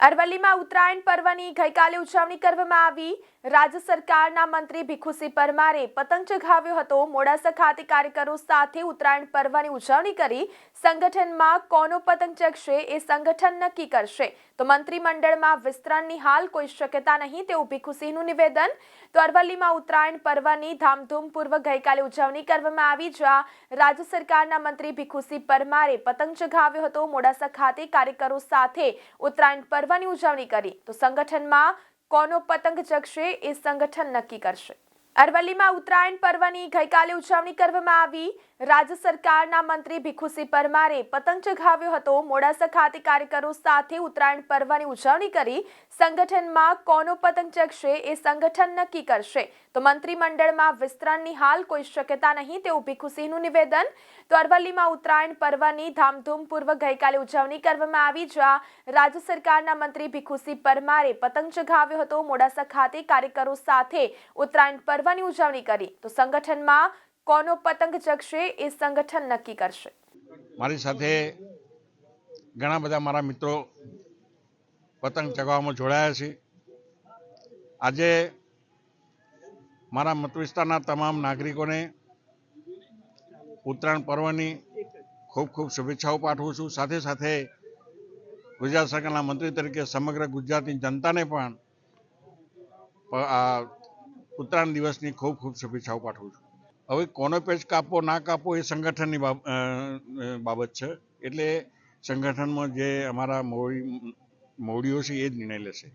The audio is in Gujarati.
અરવલ્લીમાં ઉત્તરાયણ પર્વની ગઈકાલે ઉજવણી કરવામાં આવી. રાજ્ય સરકારના મંત્રી ભીખુસિંહ પરમારે પતંગ ચગાવ્યો હતો. મોડાસા ખાતે કાર્યકરો સાથે ઉત્તરાયણ પર્વની ઉજવણી કરી. સંગઠનમાં કોનો પતંગ ચગશે એ સંગઠન નક્કી કરશે. તો મંત્રીમંડળમાં વિસ્તરણની હાલ કોઈ શક્યતા નહીં તેવું ભીખુસિંહનું નિવેદન. તો અરવલ્લીમાં ઉત્તરાયણ પર્વની ધામધૂમપૂર્વક ગઈકાલે ઉજવણી કરવામાં આવી, જ્યાં રાજ્ય સરકારના મંત્રી ભીખુસિંહ પરમારે પતંગ ચગાવ્યો હતો. મોડાસા ખાતે કાર્યકરો સાથે ઉત્તરાયણ પર્વની ઉજવણી કરી, તો સંગઠનમાં કોનો પતંગ ચગશે એ સંગઠન નક્કી કરશે. અરવલ્લીમાં ઉત્તરાયણ પર્વની ગઈકાલે ઉજવણી કરવામાં આવી. રાજ્ય સરકારના મંત્રી ભીખુસિંહ પરમારે પતંગ ચગાવ્યો હતો. મોડાસા ખાતે કાર્યકરો સાથે ઉત્તરાયણ પર્વની ઉજવણી કરી. સંગઠનમાં કોનો પતંગ ચગશે એ સંગઠન નક્કી કરશે. તો મંત્રીમંડળમાં વિસ્તરણની હાલ કોઈ શક્યતા નહીં, તેવું ભીખુસિંહનું નિવેદન. તો અરવલ્લીમાં ઉત્તરાયણ પર્વની ધામધૂમપૂર્વક ગઈકાલે ઉજવણી કરવામાં આવી, જ્યાં રાજ્ય સરકારના મંત્રી ભીખુસિંહ પરમારે પતંગ ચગાવ્યો હતો. મોડાસા ખાતે કાર્યકરો સાથે ઉત્તરાયણ પર્વની ઉજવણી કરી. તો સંગઠનમાં કોનો પતંગ ચગશે એ સંગઠન નક્કી કરશે. મારી સાથે ઘણા બધા મારા મિત્રો પતંગ ચગાવવામાં જોડાયા છે. આજે મારા મત તમામ નાગરિકોને ઉત્તરાયણ પર્વની ખૂબ ખૂબ શુભેચ્છાઓ પાઠવું છું. સાથે સાથે ગુજરાત સરકારના મંત્રી તરીકે સમગ્ર ગુજરાતની જનતાને પણ ઉત્તરાયણ દિવસની ખૂબ ખૂબ શુભેચ્છાઓ પાઠવું છું. હવે કોનો પેચ કાપવો, ના કાપવો એ સંગઠનની બાબત છે. એટલે સંગઠનમાં જે અમારા મોડી મોવડીઓ છે એ જ નિર્ણય લેશે.